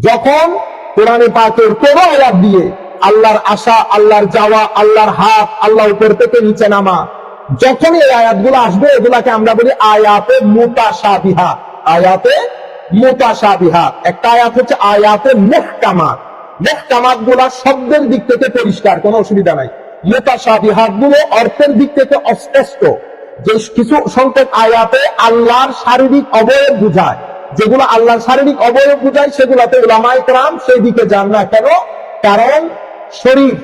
যখন কোরআনে পাকের কোন আয়াত দিয়ে আল্লাহর আশা, আল্লাহর যাওয়া, আল্লাহর হাত আল্লাহ উপর থেকে নিচে নামা যখন এই আয়াতগুলো আসবে, এগুলাকে আমরা বলি আয়াতে মুতাশাবিহা। আয়াতে মুতাশাবিহা। একটা আয়াত হচ্ছে আয়াতে মুহকামাত। মুহকামাতগুলা শব্দের দিক থেকে পরিষ্কার, কোনো অসুবিধা নাই। মুতাশাবিহাতগুলো অর্থের দিক থেকে অস্পষ্ট। যে কিছু সংখ্যক আয়াতে আল্লাহর শারীরিক অবয়ব বুঝায়। যেগুলো আল্লাহর শারীরিক অবয়ব বুঝায়, সেগুলাতে ওলামায় ক্রাম সেই দিকে যান না কেন? কারণ শরীর,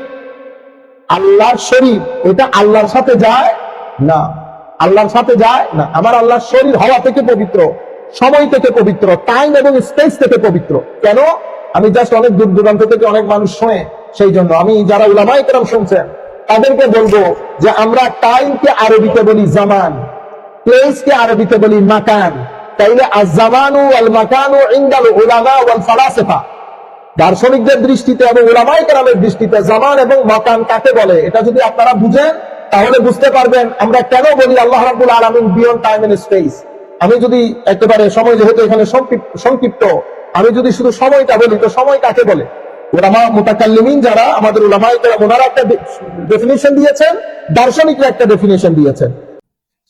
আল্লাহর শরীর, এটা আল্লাহর সাথে যায় না। আল্লাহর সাথে যায় না। আমার আল্লাহর শরীর হওয়া থেকে পবিত্র, সময় থেকে পবিত্র টাইম এবং স্পেস থেকে পবিত্র। কেন? আমি জাস্ট অনেক দূর দূরান্ত থেকে অনেক মানুষ শোনে, সেই জন্য। আমি যারা উলামাই কেরাম শুনছেন, তাদেরকে বলব যে আমরা টাইমকে আরবিতে বলি জামান প্লেসকে আরবিতে বলি মাকান। তাইলে আজামানু আল মাকানু ইন্দাল উলামা ওয়াল ফালাসিফা দার্শনিকদের দৃষ্টিতে এবং ওলামাই কেরামের দৃষ্টিতে জামান এবং মাকান কাকে বলে, এটা যদি আপনারা বুঝেন, তাহলে বুঝতে পারবেন আমরা কেন বলি আল্লাহ রাব্বুল আলামিন বিয়ন্ড টাইম এন্ড স্পেস। আমি যদি একেবারে সময় যেহেতু এখানে সংক্ষিপ- সংক্ষিপ্ত, আমি যদি শুধু সময়টা বলি, তো সময় কাকে বলে? ওলামা মুতাকাল্লিমিন যারা, আমাদের কেরাম ওনারা একটা ডেফিনেশন দিয়েছেন, দার্শনিকরা একটা ডেফিনেশন দিয়েছেন।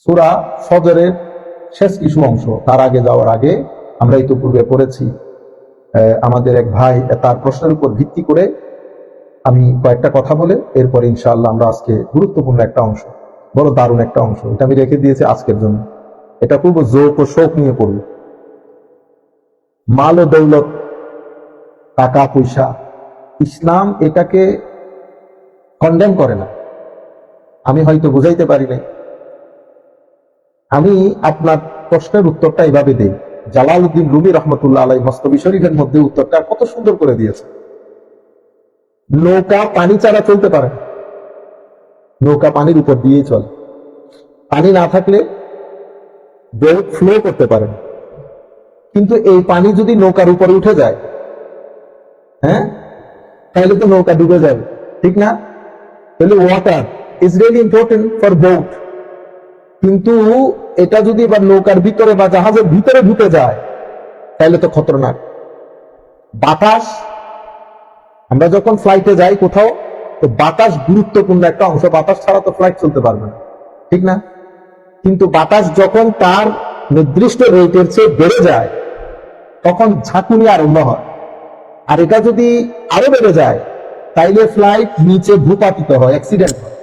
সুরা ফজরের শেষ কিছু অংশ। তার আগে যাওয়ার আগে আমরা ইতিপূর্বে পড়েছি আমাদের এক ভাই তার প্রশ্নের উপর ভিত্তি করে আমি কয়েকটা কথা বলে এরপরে ইনশাআল্লাহ আমরা আজকে গুরুত্বপূর্ণ একটা অংশ, বড় দারুণ একটা অংশ, এটা আমি রেখে দিয়েছি আজকের জন্য। এটা খুব জোক ও শোক নিয়ে পড়ব মাল ও দৌলত, টাকা, পয়সা, ইসলাম এটাকে কন্ডেম করে না। আমি হয়তো বুঝাইতে পারি নাই। আমি আপনার প্রশ্নের উত্তরটা এভাবে দিই। জালালউদ্দিন রুমি রহমতুল্লাহ আলাই মস্তবি শরীফের মধ্যে উত্তরটা কত সুন্দর করে দিয়েছে। নৌকা পানি ছাড়া চলতে পারে নৌকা পানির উপর দিয়েই চলে। পানি না থাকলে বোট ফ্লো করতে পারে কিন্তু এই পানি যদি নৌকার উপরে উঠে যায় হ্যাঁ? তাহলে তো নৌকা ডুবে যাবে। ঠিক না? তাহলে water is really important for boat কিন্তু এটা যদি এবার নৌকার ভিতরে বা জাহাজের ভিতরে ঢুকে যায়, তাহলে তো খতরনাক। বাতাস, আমরা যখন ফ্লাইটে যাই কোথাও, তো বাতাস গুরুত্বপূর্ণ একটা অংশ। বাতাস ছাড়া তো ফ্লাইট চলতে পারবে না। ঠিক না? কিন্তু বাতাস যখন তার নির্দিষ্ট রেটের চেয়ে বেড়ে যায়, তখন ঝাঁকুনি আরম্ভ হয়। আর এটা যদি আরও বেড়ে যায়, তাইলে ফ্লাইট নিচে ভূপাতিত হয় অ্যাক্সিডেন্ট হয়।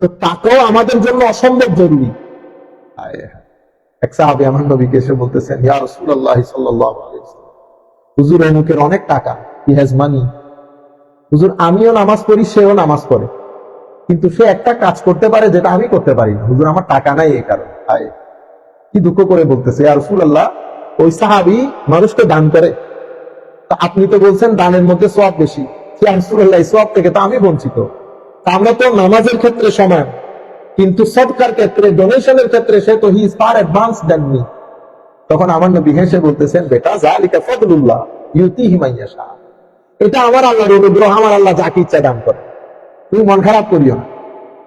তো তাকেও আমাদের জন্য অসম্ভব জরুরি। এক সাহাবী আমার বলতেছেন হুজুর অনেক টাকা হি হ্যাজ মানি হুজুর, আমিও নামাজ পড়ি, সেও নামাজ পড়ে। কিন্তু সে একটা কাজ করতে পারে যেটা আমি করতে পারি না। হুজুর, আমার টাকা নাই এই কারণে। হায় কি দুঃখ করে বলতেছে রাসূলুল্লাহ, ওই সাহাবী মানুষকে দান করে। আপনি তো বলছেন দানের মধ্যে সওয়াব বেশি। রাসূলুল্লাহ এই সওয়াব থেকে তো আমি বঞ্চিত। আমরা তো নামাজের ক্ষেত্রে সমান, কিন্তু সদকার ক্ষেত্রে ডোনেশনের ক্ষেত্রে সে তো ফার অ্যাডভান্স তখন আমার নবী হেসে বলতেছেন, বেটা জালিকা ফদলুল্লাহ, ইউতিহি মাইয়াশা এটা আমার আল্লাহর অনুগ্রহ, আমার আল্লাহ যাকে ইচ্ছা দান করে। তুমি মন খারাপ করিও না।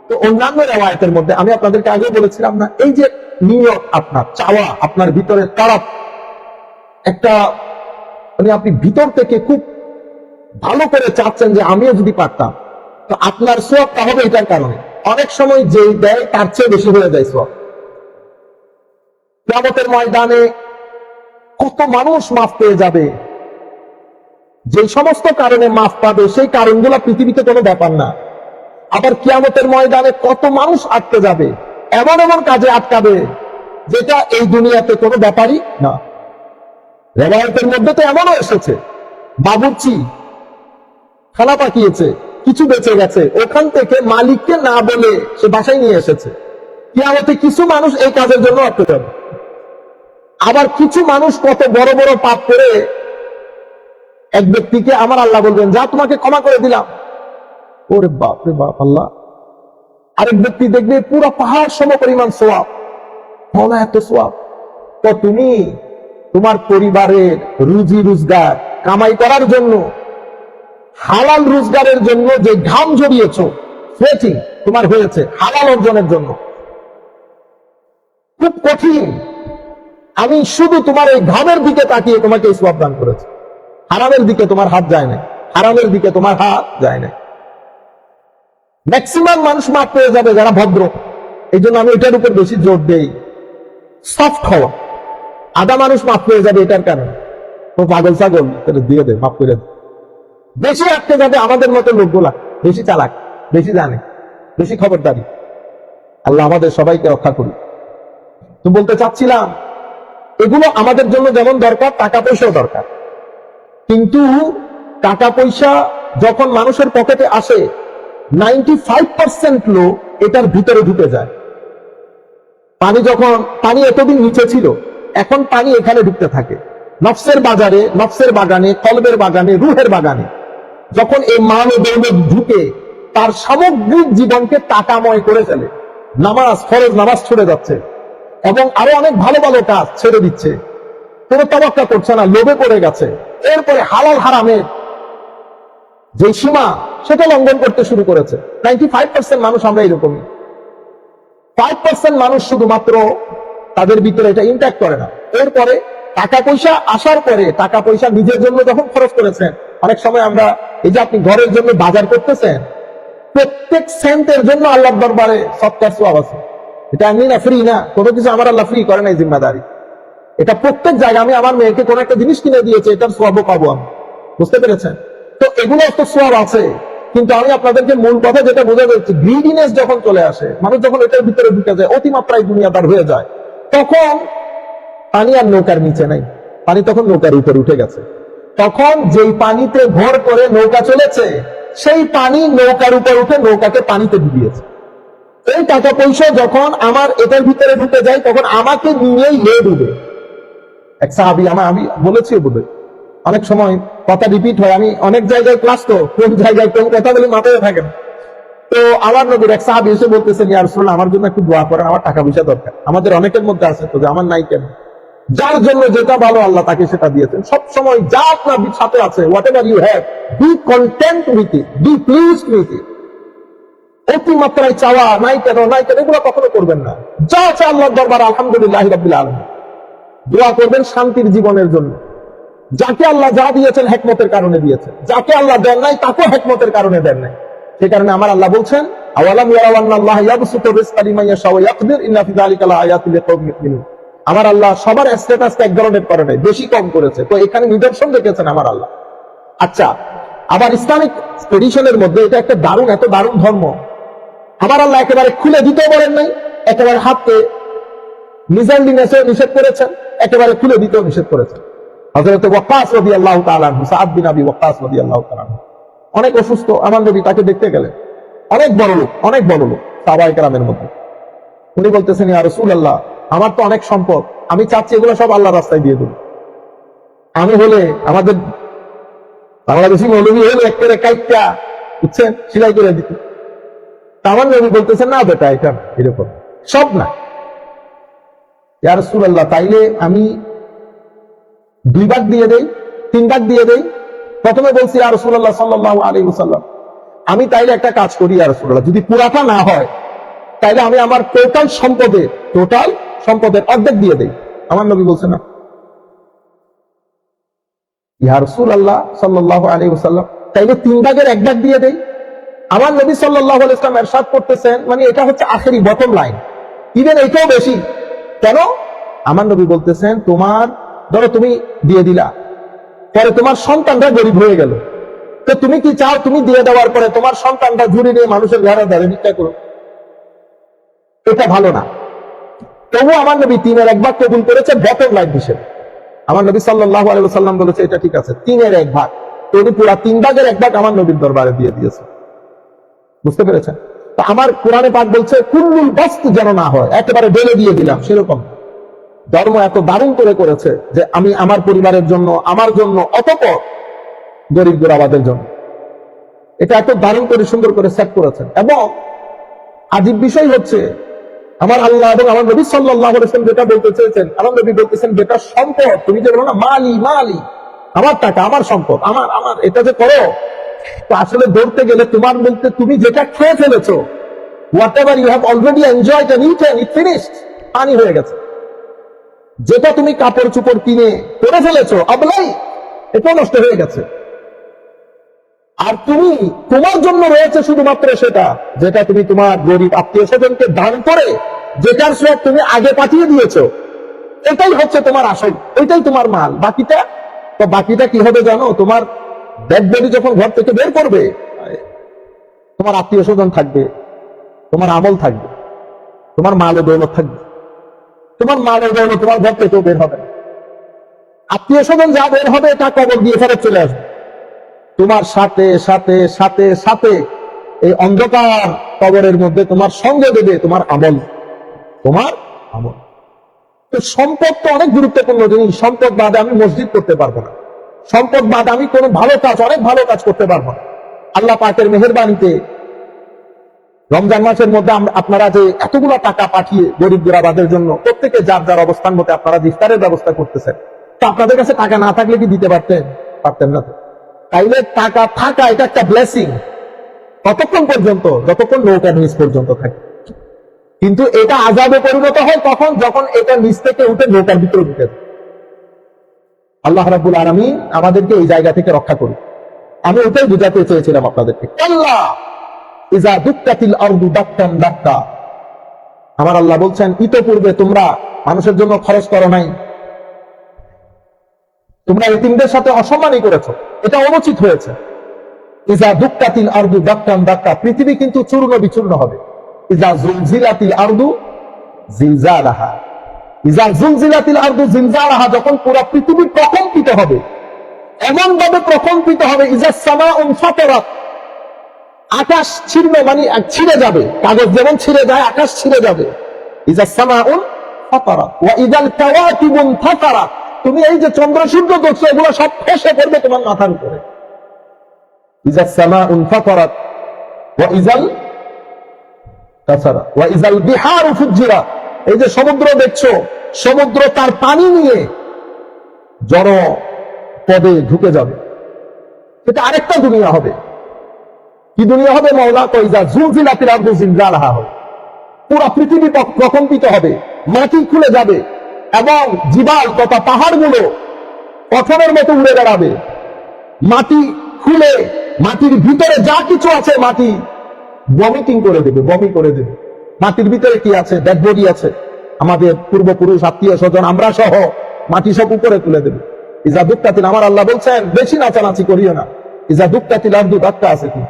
তো অন্যান্য রেওয়ায়তের মধ্যে আমি আপনাদেরকে আগে বলেছিলাম না, এই যে নিয়ত আপনার, চাওয়া আপনার ভিতরে তারাপ, একটা মানে আপনি ভিতর থেকে খুব ভালো করে চাচ্ছেন যে আমিও যদি পারতাম তো আপনার সোয়াবটা হবে এটার কারণে। অনেক সময় যেই দেয়, তার চেয়ে বেশি হয়ে যায় সোয়াব কিয়ামতের ময়দানে কত মানুষ মাফ পেয়ে যাবে? যে সমস্ত কারণে মাফ পাবে, সেই কারণগুলো পৃথিবীতে কোনো ব্যাপার না। আবার কিয়ামতের ময়দানে কত মানুষ আটকে যাবে? এমন এমন কাজে আটকাবে, যেটা এই দুনিয়াতে কোনো ব্যাপারই না। রেবায়তের মধ্যে তো এমনও এসেছে। বাবুর্চি খানা পাকিয়েছে। কিছু বেঁচে গেছে। ওখান থেকে মালিককে না বলে সে বাসায় নিয়ে এসেছে। কিয়ামতে কিছু মানুষ এই কাজের জন্য আটকে যাবে আবার কিছু মানুষ কত বড় বড় পাপ করে এক ব্যক্তিকে আমার আল্লাহ বলবেন, যা তোমাকে ক্ষমা করে দিলাম। ওরে বাপ রে বাপ, আল্লাহ। আরেক ব্যক্তি দেখবে পুরো পাহাড় সম পরিমাণ সোয়াব। মনে এত সোয়াব। তো তুমি তোমার পরিবারের রুজি রোজগার কামাই করার জন্য হালাল রোজগারের জন্য যে ঘাম জড়িয়েছ সোয়েটিং তোমার হয়েছে হালাল অর্জনের জন্য। খুব কঠিন। আমি শুধু তোমার এই ঘামের দিকে তাকিয়ে তোমাকে এই সোয়াব দান করেছি। হারামের দিকে তোমার হাত যায় না হারামের দিকে তোমার হাত যায় না ম্যাক্সিমাম মানুষ মাপ পেয়ে যাবে যারা ভদ্র। এই জন্য আমি এটার উপর বেশি জোর দেই। সফট হওয়া। আধা মানুষ মাপ পেয়ে যাবে এটার কারণে। ও পাগল ছাগল দিয়ে দে, মাফ করে দে। বেশি আটকে যাবে আমাদের মতো লোকগুলা। বেশি চালাক, বেশি জানে, বেশি খবরদারি। আল্লাহ আমাদের সবাইকে রক্ষা করুন তো বলতে চাচ্ছিলাম, এগুলো আমাদের জন্য যেমন দরকার টাকা পয়সাও দরকার। কিন্তু টাকা পয়সা যখন মানুষের পকেটে আসে নাইনটি ফাইভ পার্সেন্ট লোক এটার ভিতরে ঢুকে যায়। পানি যখন, পানি এতদিন নিচে ছিল, এখন পানি এখানে ঢুকতে থাকে। নফসের বাজারে, নফসের বাগানে, কলবের বাগানে, রুহের বাগানে। যখন এই মান ও ঢুকে তার সামগ্রিক জীবনকে টাকাময় করে ফেলে। নামাজ, ফরজ নামাজ ছুড়ে যাচ্ছে এবং আরও অনেক ভালো ভালো কাজ ছেড়ে দিচ্ছে। কোনো তবাক্কা করছে না, লোভে পড়ে গেছে। এরপরে হালাল হারামের যে সীমা, সেটা লঙ্ঘন করতে শুরু করেছে। নাইনটি ফাইভ পার্সেন্ট মানুষ আমরা এরকমই। ফাইভ পার্সেন্ট মানুষ শুধুমাত্র তাদের ভিতরে এটা ইম্প্যাক্ট করে না। এরপরে টাকা পয়সা আসার পরে টাকা পয়সা নিজের জন্য যখন খরচ করেছেন অনেক সময় আমরা এই যে আপনি ঘরের জন্য বাজার করতেছেন, প্রত্যেক সেন্টের জন্য আল্লাহ দরবারে সৎকার সোয়াব আছে। এটা এমনি না ফ্রি না, কোনো কিছু আমার আল্লাহ ফ্রি করে নাই জিম্মাদারি। এটা প্রত্যেক জায়গায় আমি আমার মেয়েকে কোনো একটা জিনিস কিনে দিয়েছে, এটার সোয়াবও পাবো আমি। বুঝতে পেরেছেন? তো এগুলো তো সোয়াব আছে, কিন্তু আমি আপনাদেরকে মূল কথা যেটা বোঝা যাচ্ছে গ্রিডিনেস যখন চলে আসে, মানুষ যখন এটার ভিতরে ঢুকে যায়, অতিমাত্রায় দুনিয়াদার হয়ে যায়, তখন পানি আর নৌকার নিচে নাই। পানি তখন নৌকার উপরে উঠে গেছে। তখন যেই পানিতে ভর করে নৌকা চলেছে, সেই পানি নৌকার উপর উঠে নৌকাকে পানিতে ডুবিয়েছে। এই টাকা পয়সা যখন আমার এটার ভিতরে ঢুকে যায়, তখন আমাকে নিয়েই লে ডুবে। এক সাহাবি আমার, আমি বলেছি বোধহয় অনেক সময় কথা রিপিট হয়, আমি অনেক জায়গায় ক্লাস তো, কোন জায়গায় কোন কথা বলে মাথায় থাকে তো আমার নবীর এক সাহাবি এসে বলতেছেন ইয়ার আমার জন্য একটু দোয়া করেন, আমার টাকা পয়সা দরকার। আমাদের অনেকের মধ্যে আছে তো আমার নাই কেন? যার জন্য যেটা ভালো আল্লাহ তাকে সেটা দিয়েছেন। সব সময় যা আপনার সাথে আছে whatever you have be content with it be please with it অতিমাত্রায় চাওয়া, নাই কেন নাই কেন, এগুলো কখনো করবেন না। যা আছে আল্লাহর দরবার, আলহামদুলিল্লাহ রাব্বিল আলামিন। দোয়া করবেন শান্তির জীবনের জন্য। যাকে আল্লাহ যা দিয়েছেন হেকমতের কারণে দিয়েছেন। যাকে আল্লাহ দেন নাই, তাকেও হেকমতের কারণে দেন নাই। সে কারণে আমার আল্লাহ বলছেন, আওয়ালাম ইয়ারাও আন্না আল্লাহ ইয়াবসুতু রিজকা লিমান ইয়াশাউ ওয়া ইয়াকদির, ইন্না ফি যালিকা লাআয়াতিন লিকাওমিন ইউমিনুন। আমার আল্লাহ সবার স্ট্যাটাসটা এক ধরনের করে নাই, বেশি কম করেছে। তো এখানে নিদর্শন দেখেছেন আমার আল্লাহ। আচ্ছা আবার ইসলামিক ট্রেডিশনের মধ্যে এটা একটা দারুণ, এত দারুণ ধর্ম। আমার আল্লাহ একেবারে খুলে দিতেও বলেন নাই, একেবারে হাতে মিজান দিনেছে নিষেধ করেছেন, একেবারে খুলে দিতেও নিষেধ করেছেন। আল্লাহ তালান সাদ আবি ওয়াক্কাস রবি আল্লাহ তালান অনেক অসুস্থ, আমার নবী তাকে দেখতে গেলেন। অনেক বড় লোক অনেক বড় লোক সাবাই কালামের উনি বলতেছেন, ইয়া রসুল আল্লাহ আমার তো অনেক সম্পদ, আমি চাচ্ছি এগুলো সব আল্লাহ রাস্তায় দিয়ে দেবো। আমি হলে আমাদের বাংলাদেশি মৌলবী হলে একেবারে কাইটা বুঝছেন? সিলাই করে দিত। আমার নবী বলতেছেন, না বেটা, এটা এরকম। সব না। ইয়া রসুল আল্লাহ তাইলে আমি দুই ভাগ দিয়ে দেই, তিন ভাগ দিয়ে দেই। প্রথমে বলছি আর রসুল্লাহ সাল্লাহ আলী সাল্লাম আমি তাইলে একটা কাজ করি আর রসুল্লাহ যদি পুরাটা না হয়, তাইলে আমি আমার টোটাল সম্পদে, টোটাল সম্পদের অর্ধেক দিয়ে দেই। আমার নবী বলছে না। ইহা রসুল আল্লাহ সাল্লাহ আলী সাল্লাম তাইলে তিন ভাগের এক ভাগ দিয়ে দেই। আমার নবী সাল্লাহ ইসলাম এরশাদ করতেছেন মানে এটা হচ্ছে আখেরি বটম লাইন ইভেন এটাও বেশি। কেন? আমার নবী বলতেছেন, তোমার, ধরো তুমি দিয়ে দিলা, পরে তোমার সন্তানটা গরিব হয়ে গেল। তো তুমি কি চাও তুমি দিয়ে দেওয়ার পরে তোমার সন্তানটা ঝুড়ি নিয়ে মানুষের ঘরে দাঁড়িয়ে ভিক্ষা করো এটা ভালো না। তবু আমার নবী তিনের এক ভাগ কবুল করেছে বটম লাইন হিসেবে। আমার নবী সাল্লাহ আলাইসাল্লাম বলেছে, এটা ঠিক আছে, তিনের এক ভাগ তো উনি পুরা তিন ভাগের এক ভাগ আমার নবীর দরবারে দিয়ে দিয়েছে। বুঝতে পেরেছেন? তো আমার কোরআনে পাক বলছে, কুল্লুল বস্তু যেন না হয়। একেবারে ঢেলে দিয়ে দিলাম, সেরকম। ধর্ম এত দারুণ করে করেছে যে আমি আমার পরিবারের জন্য, আমার জন্য, অতপর গরিব গোরাবাদের জন্য। এটা এত দারুণ করে সুন্দর করে সেট করেছেন। এবং আজীব বিষয় হচ্ছে আমার আল্লাহ এবং আমার নবী সাল্লাহ যেটা বলতে চেয়েছেন, আমার নবী বলতেছেন, যেটা সম্পদ, তুমি যে বলো না, মালি মালি, আমার টাকা, আমার সম্পদ, আমার আমার, এটা যে করো, তো আসলে ধরতে গেলে তোমার বলতে তুমি যেটা খেয়ে ফেলেছো whatever you have already enjoyed and eaten it finished পানি হয়ে গেছে। যেটা তুমি কাপড় চুপড় কিনে করে ফেলেছো আবলাই এটাও নষ্ট হয়ে গেছে। আর তুমি তোমার জন্য রয়েছে শুধুমাত্র সেটা, যেটা তুমি তোমার গরিব আত্মীয় স্বজনকে দান করে, যেটার সব তুমি আগে পাঠিয়ে দিয়েছ। এটাই হচ্ছে তোমার আসল ওইটাই তোমার মাল। বাকিটা, তো বাকিটা কি হবে জানো? তোমার ডেড যখন ঘর থেকে বের করবে, তোমার আত্মীয় স্বজন থাকবে, তোমার আমল থাকবে, তোমার মাল ও দৌলত থাকবে। তোমার মাল ও দৌলত তোমার ঘর থেকেও বের হবে। আত্মীয় স্বজন যা বের হবে, তা কবর দিয়ে ফেরত চলে আসবে। তোমার সাথে সাথে সাথে সাথে এই অন্ধকার কবরের মধ্যে তোমার সঙ্গে দেবে, তোমার আমল। তোমার আমল। তো সম্পদ তো অনেক গুরুত্বপূর্ণ জিনিস। সম্পদ বাদে আমি মসজিদ করতে পারব না। সম্পদ বাদে আমি কোনো ভালো কাজ, অনেক ভালো কাজ করতে পারব না। আল্লাহ পাকের মেহরবানিতে রমজান মাসের মধ্যে আপনারা যে এতগুলো টাকা পাঠিয়ে গরিব গোরাবাদের জন্য প্রত্যেকে যার যার অবস্থান মতো আপনারা ইফতারের ব্যবস্থা করতেছেন। তো আপনাদের কাছে টাকা না থাকলে কি দিতে পারতেন? পারতেন না তো। তাইলে টাকা থাকা এটা একটা ব্লেসিং কতক্ষণ পর্যন্ত, যতক্ষণ নৌকা নিউজ পর্যন্ত থাকে। কিন্তু এটা আজাবে পরিণত হয় তখন যখন এটা নিচ থেকে উঠে নৌকার ভিতরে ঢুকে আল্লাহ রাব্বুল আলমী আমাদেরকে এই জায়গা থেকে রক্ষা করুন। আমি ওটাই বুঝাতে চেয়েছিলাম আপনাদেরকে। আল্লাহ! ইজা দুক্কাতিল আরদু দাক্কান দাক্কা। আমার আল্লাহ বলছেন, ইতপূর্বে তোমরা মানুষের জন্য খরচ করো নাই। তোমরা এতিমদের সাথে অসম্মানই করেছ। এটা অনুচিত হয়েছে। ইজা দুক্কাতিল আরদু দাক্কান দাক্কা, পৃথিবী কিন্তু চূর্ণ বিচূর্ণ হবে। ইজা জুলজিলাতিল আরদু জিলজালাহা। ইজা জুলজিলাতিল আরদু জিলজালাহা যখন পুরো পৃথিবী প্রকম্পিত হবে এমন ভাবে প্রকম্পিত হবে, ইজা সামা ফাতারাত, আকাশ ছিন্ন মানে ছিঁড়ে যাবে। কাগজ যেমন ছিঁড়ে যায়, আকাশ ছিঁড়ে যাবে। ইজা সামাউন ফাতারাত। ওয়া ইদাল কাওয়াকিবুন ফাতারাত। তুমি এই যে চন্দ্র সূর্য দেখছ এগুলো সব ফেসে পড়বে তোমার মাথার উপরে। ইজা সামাউন ফাতারাত, ওয়া ইজাল তাছাড়া ইজাল বিহার এই যে সমুদ্র দেখছ, সমুদ্র তার পানি নিয়ে জড় পদে ঢুকে যাবে। এটা আরেকটা দুনিয়া হবে। কি দুনিয়া হবে মৌলা কইজা জুলজিলাতিল আরদু জিলজালাহা হবে। পুরো পৃথিবী প্রকম্পিত হবে। মাটি খুলে যাবে। এবং জিবাল তথা পাহাড়গুলো পথনের মতো উড়ে বেড়াবে। মাটি খুলে, মাটির ভিতরে যা কিছু আছে মাটি ভমিটিং করে দেবে বমি করে দেবে। মাটির ভিতরে কি আছে? ডেড বডি আছে। আমাদের পূর্বপুরুষ, আত্মীয় স্বজন, আমরা সহ মাটি সব উপরে তুলে দেবে। ইজা দুঃখাতিল আমার আল্লাহ বলছেন, বেশি নাচানাচি করিও না। ইজা দুঃখাতিল আর্দু ধাক্কা আছে কি?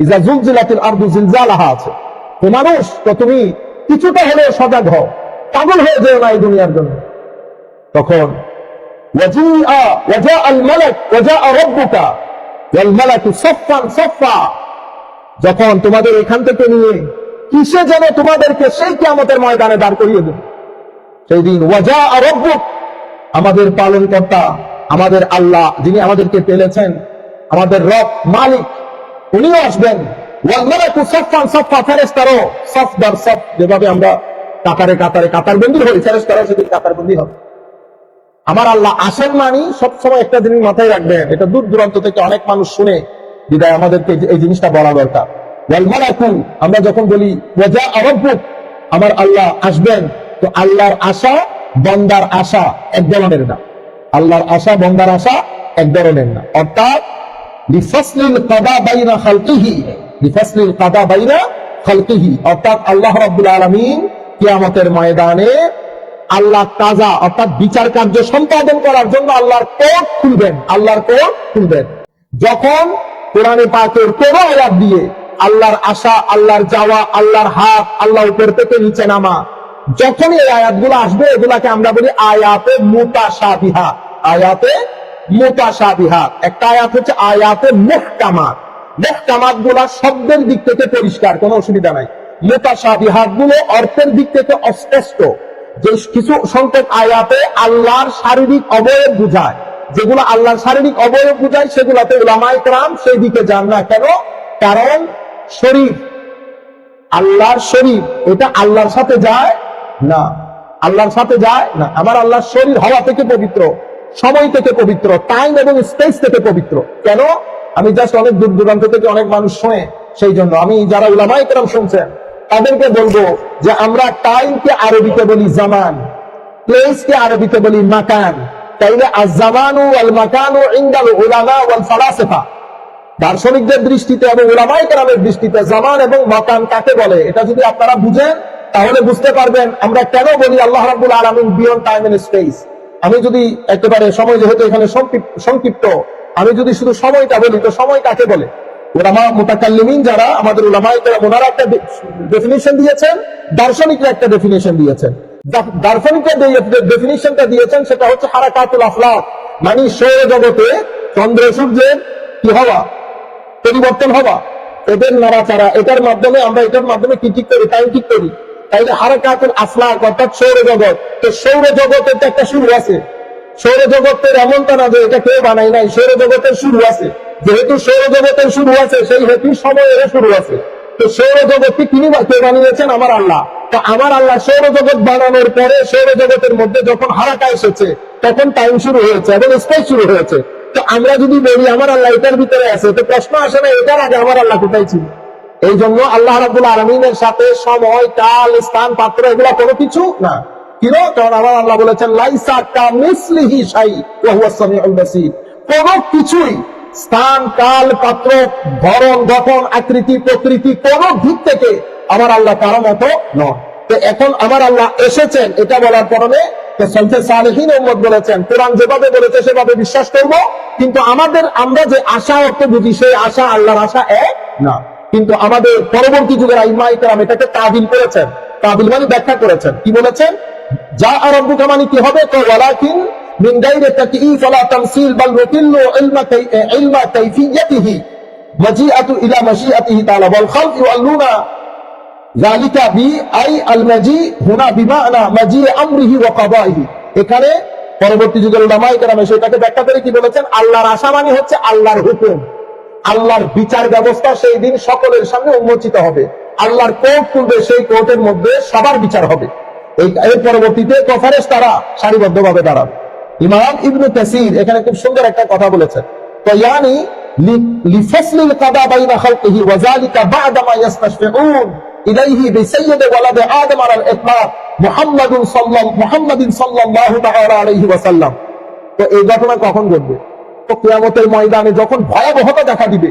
ইজা জুলজিলাতিল আর্দু, জিলজালাহা আছে। তো মানুষ, তো তুমি কিছুটা হলেও সজাগ হও। পাগল হয়ে যেও না এই দুনিয়ার জন্য। তখন যখন তোমাদের এখান থেকে নিয়ে কিসে যেন তোমাদেরকে সেই কেমতের ময়দানে দাঁড় করিয়ে সেই দিন ওয়াজা আর আমাদের পালন কর্তা আমাদের আল্লাহ, যিনি আমাদেরকে পেলেছেন, আমাদের রব মালিক, উনিও আসবেন। যেভাবে আমরা কাতারে কাতারে, কাতার বন্দী হই ফেরেশতারও সেদিন কাতার বন্দী হবে। আমার আল্লাহ আসেন মানি সবসময় একটা জিনিস মাথায় রাখবেন, এটা দূর দূরান্ত থেকে অনেক মানুষ শুনে, বিদায়, আমাদেরকে এই- জিনিসটা বলা দরকার। মালাকু আমরা যখন বলি, ওয়াজা আরাব্বুক আমার আল্লাহ আসবেন, তো আল্লাহর আশা, বন্দার আশা এক ধরনের না। আল্লাহর আশা, বন্দার আশা এক ধরনের না। অর্থাৎ অর্থাৎ আল্লাহ রাব্বুল আলামিন কিয়ামতের ময়দানে আল্লাহ তাজা অর্থাৎ বিচার কার্য সম্পাদন করার জন্য আল্লাহর কোর্ট খুলবেন, আল্লাহর কোর্ট খুলবেন। যখন কোরআনে পাকের কোন আয়াত দিয়ে আল্লাহর আশা, আল্লাহর যাওয়া, আল্লাহর হাত আল্লাহ উপর থেকে নিচে নামা যখন এই আয়াতগুলো আসবে, এগুলাকে আমরা বলি আয়াতে মুতাশাবিহা। আয়াতে মুতাশাবিহা। একটা আয়াত হচ্ছে আয়াতে মুহকামাত। মুহকামাতগুলা শব্দের দিক থেকে পরিষ্কার, কোনো অসুবিধা নাই। মুতাশাবিহাতগুলো অর্থের দিক থেকে অস্পষ্ট। যে কিছু সংখ্যক আয়াতে আল্লাহর শারীরিক অবয়ব বুঝায়। যেগুলো আল্লাহর শারীরিক অবয়ব বুঝায়, সেগুলাতে উলামায়ে কেরাম সেই দিকে যান না কেন? কারণ শরীর, আল্লাহর শরীর, এটা আল্লাহর সাথে যায় না। আল্লাহর সাথে যায় না। আমার আল্লাহর শরীর হওয়া থেকে পবিত্র, সময় থেকে পবিত্র টাইম এবং স্পেস থেকে পবিত্র। কেন? আমি জাস্ট অনেক দূর দূরান্ত থেকে অনেক মানুষ শোনে, সেই জন্য। আমি যারা উলামাই কেরাম শুনছেন তাদেরকে বলব যে আমরা টাইমকে আরবিতে বলি জামান প্লেসকে আরবিতে বলি মাকান। তাইলে আজ-জামানু ওয়াল মাকানু ইনদাল উলামা ওয়াল ফালাসিফা দার্শনিকদের দৃষ্টিতে এবং ওলামাই কেরামের দৃষ্টিতে জামান এবং মাকান কাকে বলে, এটা যদি আপনারা বুঝেন, তাহলে বুঝতে পারবেন আমরা কেন বলি আল্লাহ রাব্বুল আলামিন বিয়ন্ড টাইম এন্ড স্পেস আমি যদি একেবারে সময় যেহেতু এখানে সংক্ষিপ্ত, আমি যদি শুধু সময়টা বলি, তো সময় কাকে বলে? ওলামা মুতাকাল্লিমিন যারা, আমাদের ওলামাই কেরাম ওনারা একটা ডেফিনেশন দিয়েছেন, দার্শনিকরা একটা ডেফিনেশন দিয়েছেন। দার্শনিকরা ডেফিনেশনটা দিয়েছেন, সেটা হচ্ছে হারাকাতুল আফলাক মানে সৌর জগতে চন্দ্র সূর্যের কি হওয়া? পরিবর্তন হওয়া। এদের নাড়াচাড়া, এটার মাধ্যমে আমরা এটার মাধ্যমে কি ঠিক করি টাইম ঠিক করি? তাইলে হারাকাতুল আফলাক অর্থাৎ সৌর জগৎ তো সৌর জগতের তো একটা শুরু আছে। সৌর জগতের এমনটা না যে এটা কেউ বানাই নাই সৌর জগতের শুরু আছে। যেহেতু সৌর জগতের শুরু আছে, সেই হেতু সময়ের শুরু আছে। তো সৌর জগৎকে তিনি কে বানিয়েছেন? আমার আল্লাহ। তো আমার আল্লাহ সৌর জগৎ বানানোর পরে সৌর জগতের মধ্যে যখন হারাকা এসেছে, তখন টাইম শুরু হয়েছে এবং স্পেস শুরু হয়েছে। তো আমরা যদি বলি, আমার আল্লাহ এটার ভিতরে আছে, তো প্রশ্ন আসে না, এটার আগে আমার আল্লাহ কোথায় ছিল? এই জন্য আল্লাহ রাবুল আলমিনের সাথে সময়, কাল, স্থান, পাত্র এগুলা কোনো কিছু না। কিন কারণ আমার আল্লাহ বলেছেন, লাইসা কামিসলিহি শাই, ওয়া হুয়া সামিউল বাসীর। কোনো কিছুই স্থান, কাল, পাত্র ধরন গঠন, আকৃতি, প্রকৃতি, কোন দিক থেকে আমার আল্লাহ কারও মতো নয় তো এখন আমার আল্লাহ এসেছেন, এটা বলার কারণে আমাদের আমরা যে আশা সেই আশা আশা না। কিন্তু আমাদের তাবিল করেছেন। তাবিল মানে ব্যাখ্যা করেছেন। কি বলেছেন? যা আরব্বুকা মানে কি হবে? তো ওয়ালাকিন من غير تكييف ولا تمثيل بل يقل علم كي... علم كيفيته مجيئة إلى مشيئته تعالى والخلق يؤلون ذلك بي أي المجيء هنا بمعنى مجيء أمره وقضائه এখানে পরবর্তী যুগের উলামায়ে কেরাম সেটাকে ব্যাখ্যা করে কি বলেছেন আল্লাহর আশা মানে হচ্ছে আল্লাহর হুকুম আল্লাহর বিচার ব্যবস্থা সেই দিন সকলের সামনে উন্মোচিত হবে আল্লাহর কোর্ট খুলবে সেই কোর্টের মধ্যে সবার বিচার হবে এই এর পরবর্তীতে কফারেস তারা সারিবদ্ধভাবে দাঁড়াবে ইমাম ইবনু কাসির এখানে খুব সুন্দর একটা কথা বলেছেন। তো ইয়ানি মুহাম্মাদিন সাল্লাল্লাহু তাআলা আলাইহি ওয়াসাল্লাম। তো এই ঘটনা কখন ঘটবে? তো কিয়ামতের ময়দানে যখন ভয়াবহতা দেখা দিবে,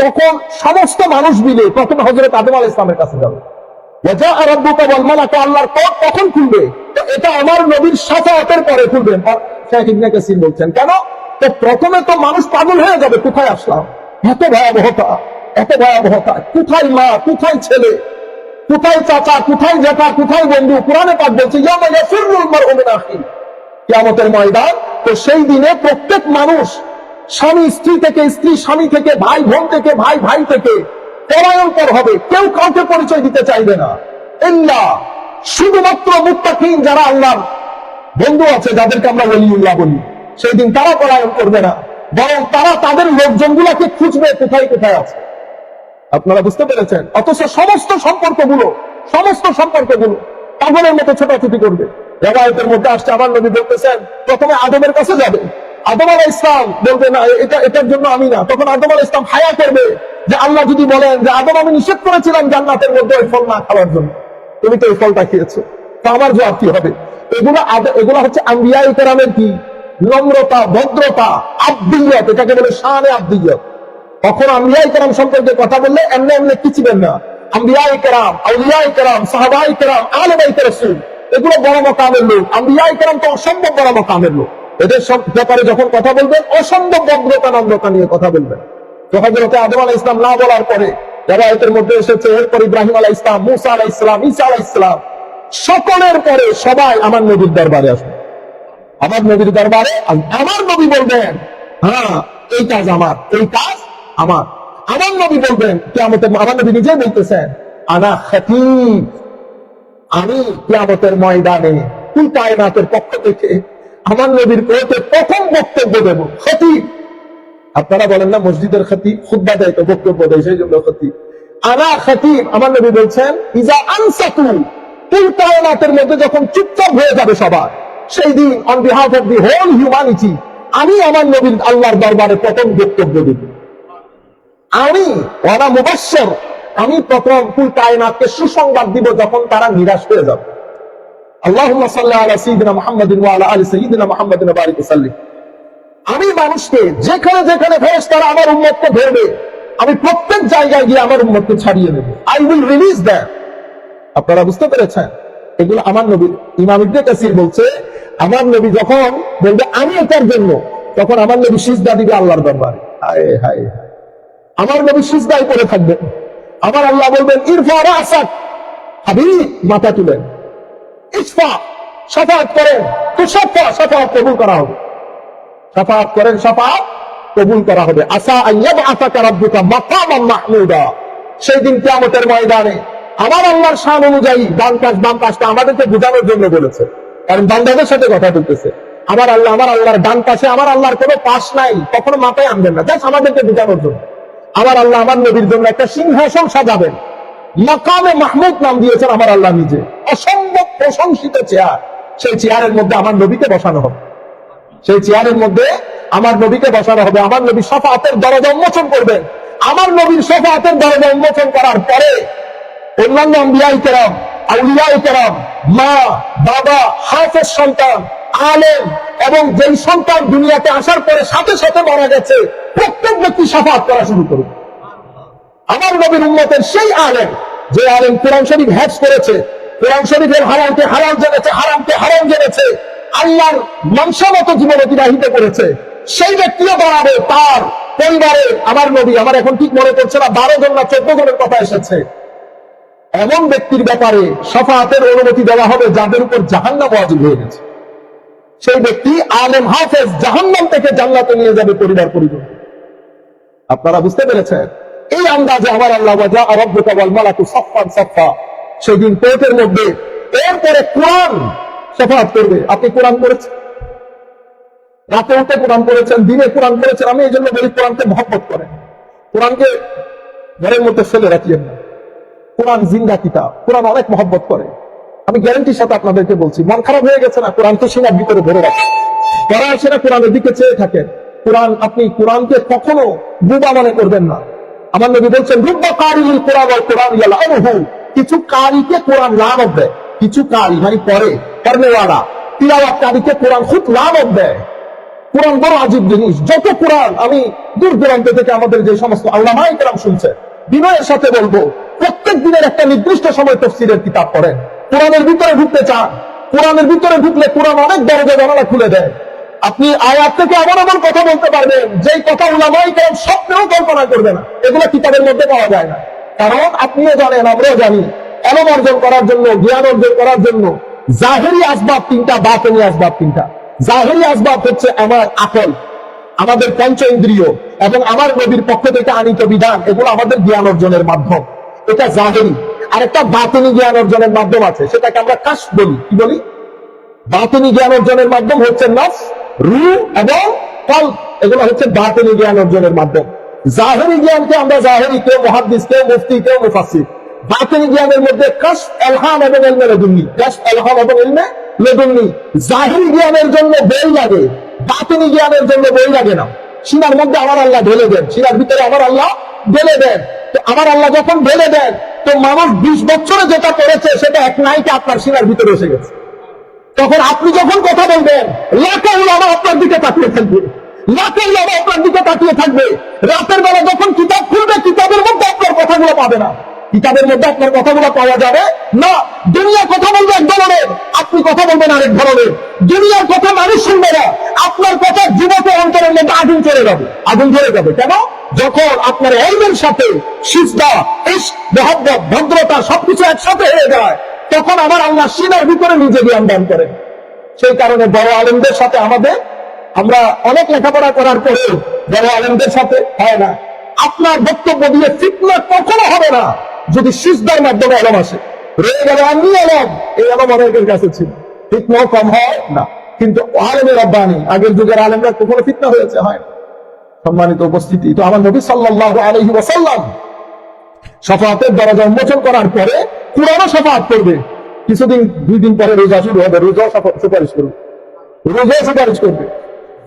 তখন সমস্ত মানুষ মিলে প্রথম হজরত আদম আল ইসলামের কাছে যাবে। আল্লাহর কোর্ট কখন খুলবে? এটা আমার নবীর সাফায়াতের পরে খুলবেন। শেখ ইবনে বলছেন, কেন? তো প্রথমে তো মানুষ পাগল হয়ে যাবে, কোথায় আসলাম? এত ভয়াবহতা এত ভয়াবহতা। কোথায় মা, কোথায় ছেলে? কোথায় চাচা, কোথায় জ্যাঠা কোথায় বন্ধু? কোরআনে পাক বলছে কিয়ামতের ময়দান, তো সেই দিনে প্রত্যেক মানুষ, স্বামী, স্ত্রী থেকে, স্ত্রী, স্বামী থেকে, ভাই, বোন থেকে, ভাই ভাই থেকে পরায়ণকর হবে। কেউ কাউকে পরিচয় দিতে চাইবে না। শুধুমাত্র মুত্তাকিন যারা আল্লাহর বন্ধু আছে, যাদেরকে আমরা ওলিউল্লাহ বলি সেই দিন তারা পলায়ন করবে না, বরং তারা তাদের লোকজনগুলোকে খুঁজবে কোথায় কোথায় আছে। আপনারা বুঝতে পেরেছেন? অথচ সমস্ত সম্পর্কগুলো সমস্ত সম্পর্কগুলো পাগলের মতো ছোটাছুটি করবে। রেবায়তের মধ্যে আসছে আমার নবী বলতেছেন, প্রথমে আদমের কাছে যাবে। আদম আলাহ ইসলাম বলবে, না, এটা, এটার জন্য আমি না। তখন আদম আলাহ ইসলাম হায়া করবে যে আল্লাহ যদি বলেন যে, আদম, আমি নিষেধ করেছিলাম জান্নাতের মধ্যে ওই ফল না খাওয়ার জন্য। তুমি তো এই ফলটা খেয়েছো। আমার জবাব কি হবে? এগুলো এগুলো হচ্ছে আম্বিয়া ইকরামের কি? নম্রতা, ভদ্রতা, আব্দিয়ত, এটাকে বলে শানে আব্দিয়ত। তখন আম্বিয়া ইকরাম সম্পর্কে কথা বললে এমনি এমনি কিচিবেন না। আম্বিয়া ইকরাম আউলিয়া ইকরাম সাহাবা ইকরাম আলেমা ইকরাসুল এগুলো বড় মকামের লোক। আম্বিয়া ইকরাম তো অসম্ভব বড় মকামের লোক। এদের ব্যাপারে যখন কথা বলবেন, অসম্ভব ভদ্রতা, নম্রতা নিয়ে কথা বলবেন। তো হজরতে ইসলাম না বলার পরে রেবায়তের মধ্যে এসেছে, এরপর ইব্রাহিম আলাহ ইসলাম মুসা আলাহ ইসলাম ঈসা আলাহ ইসলাম সকলের পরে সবাই আমার নবীর দরবারে আসবে। আমার নবীর দরবারে আমার নবী বলবেন হ্যাঁ এই কাজ আমার, এই কাজ আমার। আমার নবী বলবেন কেমতের আমার নবী নিজে বলতেছেন, আনা খতিব, আমি কিয়ামতের ময়দানে কুল কায়নাতের পক্ষ থেকে আমার নবীর কোর্টে প্রথম বক্তব্য দেব, খতিব। আপনারা বলেন না, মসজিদের খতিব খুদ্া দেয় তো বক্তব্য দেয়, সেই জন্য খতিব আনা খতিব আমার নবী বলছেন, ইজা আনসাতু কুল মধ্যে যখন চুপচাপ হয়ে যাবে সবার, সেই দিন on behalf of the whole humanity আমি আমার নবীর আল্লাহর দরবারে প্রথম বক্তব্য দেব। আমি ওরা মুবাশ্বর আমি প্রথম কুল কায়নাতকে সুসংবাদ দিব যখন তারা নিরাশ হয়ে যাবে। আল্লাহুম্মা সাল্লি আলা সাইয়্যিদিনা মুহাম্মাদিন ওয়া আলা আলি সাইয়্যিদিনা মুহাম্মাদিন বারিক ওয়াসাল্লিম আমি মানুষকে যেখানে যেখানে ফেরেশতারা আমার উম্মতকে ধরবে, আমি প্রত্যেক জায়গায় গিয়ে আমার উম্মতকে ছাড়িয়ে নেব আই উইল রিলিজ দ্যাট আপনারা বুঝতে পেরেছেন? এগুলো আমার নবী, ইমাম ইবনে কাসির বলছে, আমার নবী যখন বলবে, আমি এটার জন্য, তখন আমার নবী সিজদা দিবে আল্লাহর দরবারে। হায় হায়। আমার নবী সিজদায় পড়ে থাকবেন আমার আল্লাহ বলবেন, ইরফা রাসাক। হাবিব, মাথা তুলেন। ইসফা সাফাত করেন। তো সাফা সাফাত কবুল করা হবে। সাফাত করেন, সাফাত কবুল করা হবে। আসা আইয়াব আসাকা রাব্বুকা মাকামান মাহমুদা। সেই দিন কিয়ামতের ময়দানে আমার আল্লাহর শান অনুযায়ী ডান পাশ, বাম পাশটা আমাদেরকে বোঝানোর জন্য বলেছে। কারণ বান্দাদের সাথে কথা বলতেছে। আমার আল্লাহ, আমার আল্লাহর ডান পাশে আমার আল্লাহর কোনো পাশ নাই, কখনো মাথায় আনবেন না, জাস্ট আমাদেরকে বোঝানোর জন্য। আমার আল্লাহ আমার নবীর জন্য একটা সিংহাসন সাজাবেন। মাকামে মাহমুদ নাম দিয়েছেন আমার আল্লাহ নিজে। অসম্ভব প্রশংসিত চেয়ার। সেই চেয়ারের মধ্যে আমার নবীকে বসানো হবে। সেই চেয়ারের মধ্যে আমার নবীকে বসানো হবে। আমার নবী সফাতের দরজা উন্মোচন করবেন আমার নবীর সফাতের দরজা উন্মোচন করার পরে অন্যান্য আউলিয়াই মা, বাবা, হাফেজ সন্তান, আলেম এবং যেই সন্তান দুনিয়াতে আসার পরে সাথে সাথে মারা গেছে, প্রত্যেক ব্যক্তি করা শুরু করবে। আমার নবীর উম্মতের সেই আলেম, যে আলেম কোরআন শরীফ হ্যাজ করেছে, কোরআন শরীফের হারামকে হারাম জেনেছে, হারামকে হারাম জেনেছে আল্লাহর মতো জীবন অতিবাহিত করেছে। সেই ব্যক্তিও দাঁড়াবে তার পরিবারে। আমার নবী, আমার এখন ঠিক মনে পড়ছে না, বারো জন না চোদ্দ জনের কথা এসেছে। এমন ব্যক্তির ব্যাপারে সফাতের অনুমতি দেওয়া হবে যাদের উপর জাহান্নাম ওয়াজিব হয়ে গেছে। সেই ব্যক্তি আলেম হাফেজ, জাহান্নাম থেকে জান্নাতে নিয়ে যাবে পরিবার পরিজন। আপনারা বুঝতে পেরেছেন? এই আন্দাজে আমার আল্লাহ ওয়াজা রব্বুকা ওয়াল মালাকু সাফফান সাফফা। সেদিন কোর্টের মধ্যে এরপরে কোরআন শফাত করবে। আপনি কোরআন করেছেন রাতে উঠে কোরআন করেছেন দিনে কোরআন করেছেন আমি এই জন্য বলি, কোরআনকে মহব্বত করেন। কোরআনকে ঘরের মধ্যে ফেলে রাখিয়েন না। কোরআন জিন্দা কিতাব। কোরআন অনেক মহব্বত করে। আমি গ্যারান্টির সাথে আপনাদেরকে বলছি, মন খারাপ হয়ে গেছে না? কোরআনকে সিনার ভিতরে ধরে রাখেন। যারা আসে কোরআনের দিকে চেয়ে থাকেন। কোরআন, আপনি কোরআনকে কখনো বুবা মনে করবেন না। আমার নবী বলছেন, রুব্বা কারিল কোরআন কোরআন ইয়ালাহু কিছু কারিকে কোরআন লানত দেয়, কিছু কারি মানে পরে। কর্মেওয়ালা তিলাওয়াত কারিকে কোরআন খুব দেয়। কোরআন বড় আজীব জিনিস। যত কোরআন, আমি দূর দূরান্ত থেকে আমাদের যে সমস্ত আল্লামাই কেরাম শুনছে, বিনয়ের সাথে বলব, প্রত্যেক দিনের একটা নির্দিষ্ট সময় তফসিরের কিতাব পড়েন। কোরআনের ভিতরে ঢুকতে চান। কোরআনের ভিতরে ঢুকলে কোরআন অনেক দরজা জানালা খুলে দেয়। আপনি আয়াত থেকে এমন এমন কথা বলতে পারবেন। যেই কথা উলামাই কেরাম স্বপ্নেও কল্পনা করবে না, এগুলো কিতাবের মধ্যে পাওয়া যায় না। কারণ আপনিও জানেন, আমরাও জানি। এলম অর্জন করার জন্য, জ্ঞান অর্জন করার জন্য জাহেরি আসবাব তিনটা, বাতনি আসবাব তিনটা। জাহেরি আসবাব হচ্ছে আমার আকল, আমাদের পঞ্চ ইন্দ্রিয় এবং আমার নবীর পক্ষ থেকে আনিত বিধান। এগুলো আমাদের জ্ঞান অর্জনের মাধ্যম। এটা জাহেরি। আর একটা বাতনি জ্ঞান অর্জনের মাধ্যম আছে। সেটাকে আমরা কাশ বলি। কি বলি? বাতনি জ্ঞান অর্জনের মাধ্যম হচ্ছে নফ রু এবং কল। এগুলো হচ্ছে বাতনি জ্ঞান অর্জনের মাধ্যম। জাহেরি জ্ঞানকে আমরা জাহেরি, কেউ মহাদ্দিস, কেউ মুফতি, কেউ মুফাসির বাতিনি জ্ঞানের মধ্যে কাশ, এলহাম এবং এলমে কাশ, এলহাম এবং এলমে জাহিরি জ্ঞানের জন্য বই লাগে জ্ঞানের জন্য বই লাগে না। সিনার মধ্যে আমার আল্লাহ ঢেলে দেন সিনার ভিতরে আমার আল্লাহ ঢেলে দেন। তো আমার আল্লাহ যখন ঢেলে দেন, তো মানুষ বিশ বছরে যেটা করেছে, সেটা এক নাইটে আপনার সিনার ভিতরে এসে গেছে। তখন আপনি যখন কথা বলবেন, লাখো উলামা আপনার দিকে তাকিয়ে থাকবে। লাখো উলামা আপনার দিকে তাকিয়ে থাকবে। রাতের বেলা যখন কিতাব খুলবে, কিতাবের মধ্যে আপনার কথাগুলো পাবে না। কিতাবের মধ্যে আপনার কথাগুলো পাওয়া যাবে। না দুনিয়া কথা বলবে এক ধরনের। আপনি কথা বলবেন আরেক ধরনের। দুনিয়ার কথা মানুষ শুনবে না। আপনার কথা যুবকের অন্তরের মধ্যে আগুন চলে যাবে। আগুন ধরে যাবে। কেন? যখন আপনার এলমের সাথে সিজদা ইস ভদ্রতা সবকিছু একসাথে হয়ে যায়, তখন আমার আল্লাহ সিনার ভিতরে নিজে জ্ঞান দান করেন। সেই কারণে বড় আলেমদের সাথে আমাদের, আমরা অনেক লেখাপড়া করার পরেও বড় আলেমদের সাথে হয় না। আপনার বক্তব্য দিয়ে ফিতনা কখনো হবে না। যদি সিজদার মাধ্যমে আলম আসে, রয়ে গেলে আমি আলম। এই আলম অনেকের কাছে ছিল। ফিতনাও কম হয় না। কিন্তু আলেমের রব্বানি। আগের যুগের আলেমরা কখনো ফিতনা হয়েছে, হয় সম্মানিত উপস্থিতি। তো আমার নবী সাল্লাল্লাহু আলাইহি ওয়াসাল্লাম সফাতের দরজা উন্মোচন করার পরে কোরআনও সফাত করবে। কিছুদিন, দুই দিন পরে রোজা শুরু হবে। রোজাও সুপারিশ করবে। রোজাও সুপারিশ করবে।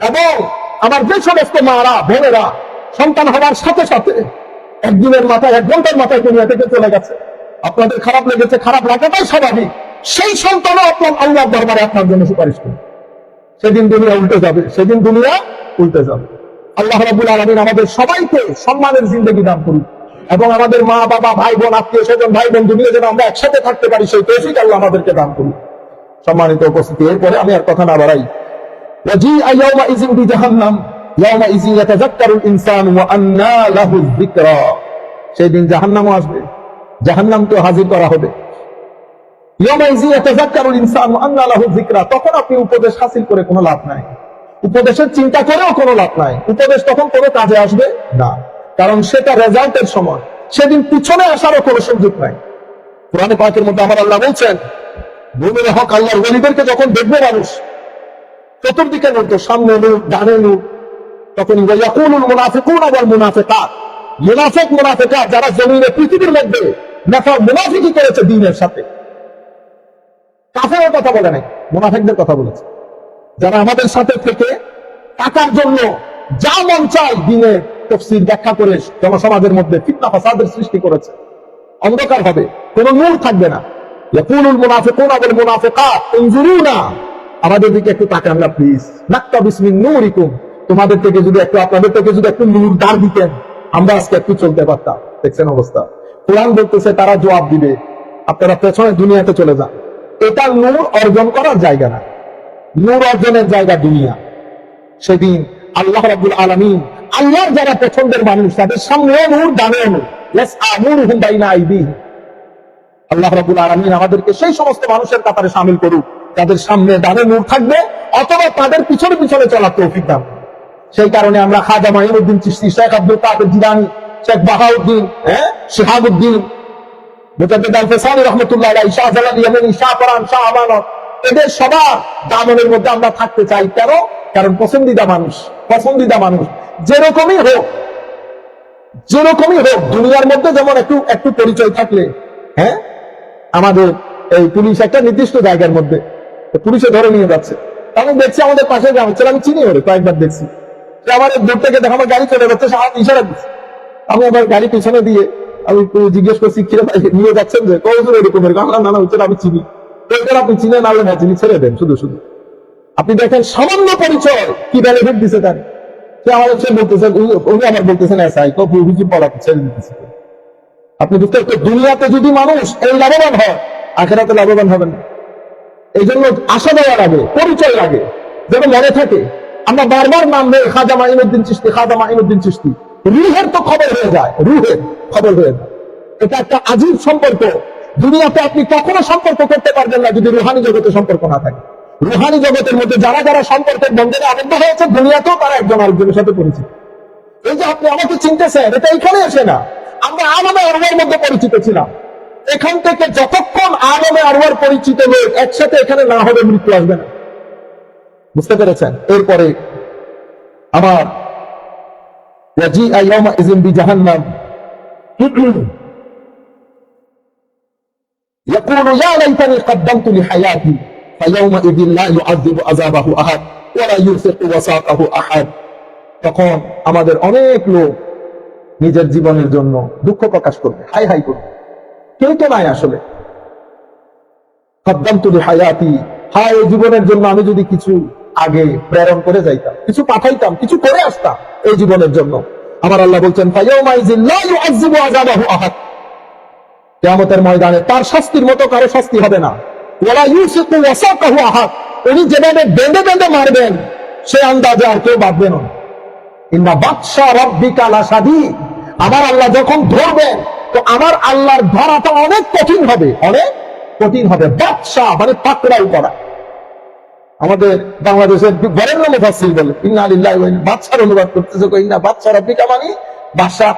এবং আমার যে সমস্ত মারা, বোনেরা সন্তান হওয়ার সাথে সাথে একদিনের মাথায়, এক ঘণ্টার মাথায় দুনিয়া থেকে চলে গেছে। আপনাদের খারাপ লেগেছে, খারাপ লাগাটাই স্বাভাবিক। সেই সন্তানও আপনার আল্লাহ দরবারে আপনার জন্য সুপারিশ করবে। সেদিন দুনিয়া উল্টে যাবে, সেদিন দুনিয়া উল্টে যাবে। আল্লাহ রাবুল আলমিন আমাদের সবাইকে সম্মানের জিন্দগি দান করুন। এবং আমাদের মা, বাবা, ভাই, বোন, আত্মীয় স্বজন, ভাই, বোন, দুনিয়া যেন আমরা একসাথে থাকতে পারি, সেই তৌফিক আল্লাহ আমাদেরকে দান করুন। সম্মানিত উপস্থিতি। এরপরে আমি আর কথা না বাড়াই। জাহান্নাম ইয়াউমাইযি ইয়াতাযাক্কারুল ইনসানু ওয়া আন্না যিকরা। জাহান্নামও আসবে। হাজির করা হবে। ইয়াউমাইযি ইয়াতাযাক্কারুল ইনসানু ওয়া আন্না যিকরা। তখন আপনি উপদেশ হাসিল করে কোনো লাভ নাই। উপদেশের চিন্তা করেও কোনো লাভ নাই। উপদেশ তখন কোনো কাজে আসবে না। কারণ সেটা রেজাল্টের সময়। সেদিন পিছনে আসারও কোনো সুযোগ নাই। পুরানো পাকের মধ্যে আমার আল্লাহ বলছেন ভূমির হক আল্লাহর গরিবেরকে যখন দেখবে মানুষ, চতুর্দিকে নূর সামনে নূর, ডানে নূর তখন ইয়াকুলুল মুনাফিকুন ওয়াল মুনাফিকাত। মুনাফিক, মুনাফিকাত যারা জমিনে, পৃথিবীর মধ্যে নেফা মুনাফিকি করেছে দিনের সাথে। কাফেরের কথা বলে নাই, মুনাফিকদের কথা বলেছে। যারা আমাদের সাথে থেকে টাকার জন্য যা মন চায় দিনের তফসির ব্যাখ্যা করে জনসমাজের মধ্যে ফিতনা, ফাসাদের সৃষ্টি করেছে। অন্ধকার হবে, কোন নূর থাকবে না। ইয়াকুলুল মুনাফিকুন ওয়াল মুনাফিকাত, ইনজুরুনা। আমাদের দিকে একটু তাকান না, প্লিজ। নাক্তা বিসমিন নূরিকুম। তোমাদের থেকে যদি একটু, আপনাদের থেকে যদি একটু নূর দাঁড় দিতেন, আমরা আজকে একটু চলতে পারতাম। দেখছেন অবস্থা? কোরআন বলতেছে, তারা জবাব দিবে, আপনারা পেছনে দুনিয়াতে চলে যান। এটা নূর অর্জন করার জায়গা না। নূর অর্জনের জায়গা দুনিয়া। সেদিন আল্লাহ রাব্বুল আলামিন, আল্লাহর যারা পছন্দের মানুষ, তাদের সামনেও নূর আইদিহিম। আল্লাহ রাবুল আলমিন আমাদেরকে সেই সমস্ত মানুষের কাতারে সামিল করুক। যাদের সামনে ডানে নূর থাকবে, অথবা তাদের পিছনে পিছনে চলার তৌফিক দান সেই কারণে আমরা খাজা মাহিনুদ্দিন চিস্তি শেখ আব্দুল কাদের জিলানি, শেখ বাহাউদ্দিন হ্যাঁ থাকতে চাই কেন? কারণ মানুষ মানুষ। যেরকমই হোক যেরকমই হোক, দুনিয়ার মধ্যে যেমন একটু একটু পরিচয় থাকলে হ্যাঁ আমাদের এই পুলিশ একটা নির্দিষ্ট জায়গার মধ্যে, পুলিশে ধরে নিয়ে যাচ্ছে। তখন দেখছি আমাদের পাশে গ্রাম, ছিল, আমি চিনি ওরে, কয়েকবার দেখছি। আমার দূর থেকে দেখো, আমার গাড়ি চলে যাচ্ছে সে হাত ইশারা দিচ্ছে। আমি আমার গাড়ি পিছনে দিয়ে আমি জিজ্ঞেস করছি কিরে নিয়ে যাচ্ছেন যে? কৌশল এরকম এরকম। না না হচ্ছে, আমি চিনি। আপনি চিনেন আলো না চিনি ছেড়ে দেন, শুধু শুধু। আপনি দেখেন সামান্য পরিচয়, কি বেনিফিট দিছে তার? সে আমার হচ্ছে বলতেছেন, উনি- আমার বলতেছেন, এসআই কপু হুজুর পড়া ছেড়ে দিতেছে আপনি বুঝতে পারছেন, দুনিয়াতে যদি মানুষ এই লাভবান হয়, আখেরাতে লাভবান হবেন এই জন্য আশা দেওয়া লাগে পরিচয় লাগে যেন মনে থাকে আমরা বারবার নাম নেই খাজা মাইনুদ্দিন চিস্তি খাজা মাইনুদ্দিন চিস্তি রুহের তো খবর হয়ে যায়, রুহের খবর হয়ে যায়। এটা একটা আজীব সম্পর্ক। দুনিয়াতে আপনি কখনো সম্পর্ক করতে পারবেন না যদি রুহানি জগতে সম্পর্ক না থাকে। রুহানি জগতের মধ্যে যারা যারা সম্পর্কের বন্ধনে আবদ্ধ হয়েছে, দুনিয়াতেও তারা একজন আরেকজনের সাথে পরিচিত। এই যে আপনি আমাকে চিনতেছেন, এটা এখানে আসে না। আমরা আলমে আরওয়ার মধ্যে পরিচিত ছিলাম। এখান থেকে যতক্ষণ আলমে আরওয়ার পরিচিত লোক একসাথে এখানে না হবে মৃত্যু আসবে না। বুঝতে পেরেছেন এরপরে আমার وجيء يومئذ بجهنم يقول يا ليتني قدمت لحياتي فيومئذ لا يعذب عذابه احد ولا يوثق وثاقه احد তখন আমাদের অনেক লোক নিজের জীবনের জন্য দুঃখ প্রকাশ করবে হাই হাই করবে কেউ তো নাই আসলে কদ্দাম তুলি হায়াতি হায় এই জীবনের জন্য আমি যদি কিছু আগে প্রেরণ করে যাইতাম। কিছু পাঠাইতাম, কিছু করে আসতাম এই জীবনের জন্য। আমার আল্লাহ বলছেন ময়দানে তার শাস্তির মতো কারও শাস্তি হবে না। উনি যেভাবে বেঁধে বেঁধে মারবেন, সে আন্দাজে আর কেউ বাঁধবে না। ইন্না বাদশা রব্বিকা লাশাদীদ আমার আল্লাহ যখন ধরবেন, তো আমার আল্লাহর ধরাটা অনেক কঠিন হবে। অনেক কঠিন হবে। বাদশা মানে পাকড়াও করা। আমাদের বাংলাদেশের বরেণ্য মুফাসিল বলে, ইন্না আলিল্লাহ বাদশার অনুবাদ করতেছে ইন্না বাদশা আপনি কামানি বাদশা,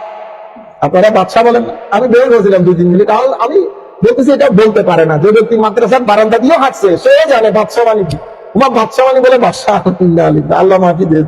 আপনারা বাদশা বলেন, আমি বের হয়েছিলাম দুই, তিন মিনিট। কারণ আমি বলতেছি, এটা বলতে পারে না। যে ব্যক্তি মাদ্রাসার বারান্দা দিয়েও হাঁটছে সে জানে বাদশা মানে কি। তোমার বাদশা মানে বলে, বাদশা লিল্লাহি, আল্লাহ মাফি দেয়।